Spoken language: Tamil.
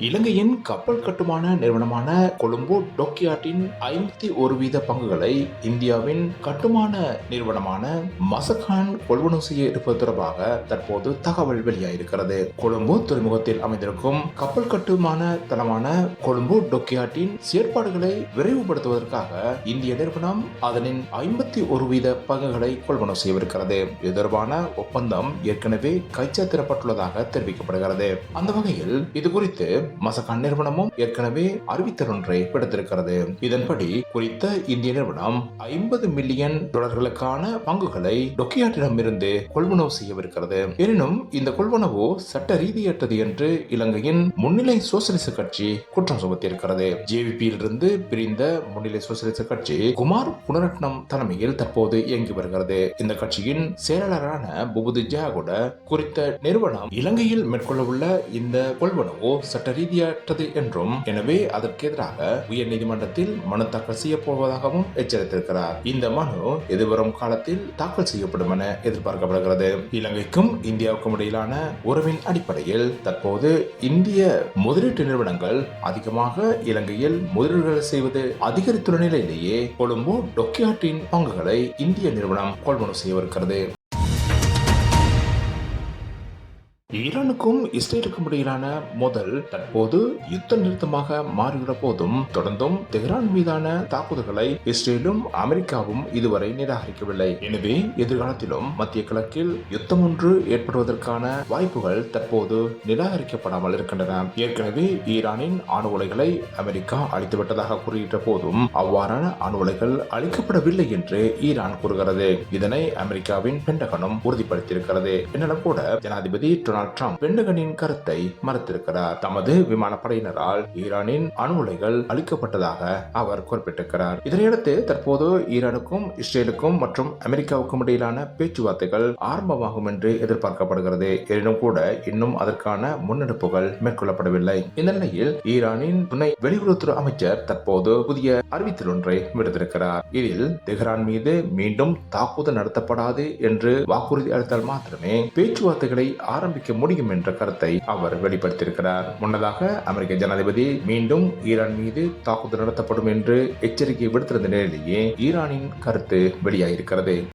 இலங்கையின் கப்பல் கட்டுமான நிறுவனமான கொழும்போ டொக்கியாட்டின் ஐம்பத்தி ஒரு வீத பங்குகளை இந்தியாவின் கட்டுமான நிறுவனமான மசகான் கொள்வனவு செய்ய இருப்பது தொடர்பாக தற்போது தகவல் வெளியாயிருக்கிறது. கொழும்போ துறைமுகத்தில் அமைந்திருக்கும் கப்பல் கட்டுமான தளமான கொழும்போ டொக்கியாட்டின் செயற்பாடுகளை விரைவுபடுத்துவதற்காக இந்திய நிறுவனம் அதனின் ஐம்பத்தி ஒரு வீத பங்குகளை கொள்வனவு செய்யவிருக்கிறது இது தொடர்பான ஒப்பந்தம் ஏற்கனவே கைச்சாத்திடப்பட்டுள்ளதாக தெரிவிக்கப்படுகிறது. அந்த வகையில் இது குறித்து மசகான் நிறுவனமும் ஏற்கனவே அறிவித்தல் ஒன்றை விடுத்திருக்கிறது. இதன்படி குறித்த இந்திய நிறுவனம் ஐம்பது மில்லியன் டாலர்களுக்கான பங்குகளை டொக்கியாட்டிடமிருந்து கொள்வனவு செய்யவிருக்கிறது. எனினும் இந்த கொள்வனவு சட்ட ரீதியற்றது என்று இலங்கையின் முன்னிலை சோசியலிச கட்சி குற்றம் சுமத்தியிருக்கிறது. ஜேவிபியில் இருந்து பிரிந்த முன்னிலை சோசியலிச கட்சி குமார் புனரட்னம் தலைமையில் தற்போது இயங்கி வருகிறது. இந்த கட்சியின் செயலாளரான புபுது ஜாகுட குறித்த நிறுவனம் இலங்கையில் மேற்கொள்ள உள்ள இந்த கொள்வனவு சட்ட ரீதியற்றது என்றும் எனவே அதற்கு எதிராக உயர் நீதிமன்றத்தில் மனு தாக்கல் செய்ய போவதாகவும் எச்சரித்திருக்கிறார். இந்த மனு எதிர்வரும் காலத்தில் தாக்கல் செய்யப்படும் என எதிர்பார்க்கப்படுகிறது. இலங்கைக்கும் இந்தியாவுக்கும் இடையிலான உறவின் அடிப்படையில் தற்போது இந்திய முதலீட்டு நிறுவனங்கள் அதிகமாக இலங்கையில் முதலீடுகள் செய்வது அதிகரித்துள்ள நிலையிலேயே கொழும்பு டொக்கியாட்டின் பங்குகளை இந்திய நிறுவனம் கொள்முதல் செய்யவிருக்கிறது. ஈரானுக்கும் இஸ்ரேலுக்கும் இடையிலான மோதல் தற்போது யுத்த நிறுத்தமாக மாறியுள்ள போதும் தொடர்ந்தும் தெஹ்ரான் மீதான தாக்குதல்களை இஸ்ரேலும் அமெரிக்காவும் இதுவரை நிராகரிக்கவில்லை. எனவே எதிர்காலத்திலும் மத்திய கிழக்கில் யுத்தம் ஒன்று ஏற்படுவதற்கான வாய்ப்புகள் தற்போது நிராகரிக்கப்படாமல் இருக்கின்றன. ஏற்கனவே ஈரானின் அணு உலைகளை அமெரிக்கா அழித்துவிட்டதாக கூறுகின்ற போதும் அவ்வாறான அணு உலைகள் அழிக்கப்படவில்லை என்று ஈரான் கூறுகிறது. இதனை அமெரிக்காவின் பெண்டகனும் உறுதிப்படுத்தியிருக்கிறது. என்னிடம் கூட ஜனாதிபதி டொனால்ட் ட்ரம்ப் பெண்டகனின் கருத்தை மறுத்திருக்கிறார். தமது விமானப்படையினரால் ஈரானின் அணு உலைகள் அளிக்கப்பட்டதாக அவர் குறிப்பிட்டிருக்கிறார். இதனையடுத்து தற்போது ஈரானுக்கும் இஸ்ரேலுக்கும் மற்றும் அமெரிக்காவுக்கும் இடையிலான பேச்சுவார்த்தைகள் ஆரம்பமாகும் என்று எதிர்பார்க்கப்படுகிறது. எனினும் கூட இன்னும் அதற்கான முன்னெடுப்புகள் மேற்கொள்ளப்படவில்லை. இந்த நிலையில் ஈரானின் துணை வெளியுறவுத்துறை அமைச்சர் தற்போது புதிய அறிவித்தல் ஒன்றை விடுத்திருக்கிறார். இதில் தெஹ்ரான் மீது மீண்டும் தாக்குதல் நடத்தப்படாது என்று வாக்குறுதி அளித்தால் மாத்திரமே பேச்சுவார்த்தைகளை ஆரம்பிக்க முடியும் என்ற கருத்தை அவர் வெளிப்படுத்தியிருக்கிறார். முன்னதாக அமெரிக்க ஜனாதிபதி மீண்டும் ஈரான் மீது தாக்குதல் நடத்தப்படும் என்று எச்சரிக்கை விடுத்திருந்த நிலையிலேயே ஈரானின் கருத்து வெளியாகியிருக்கிறது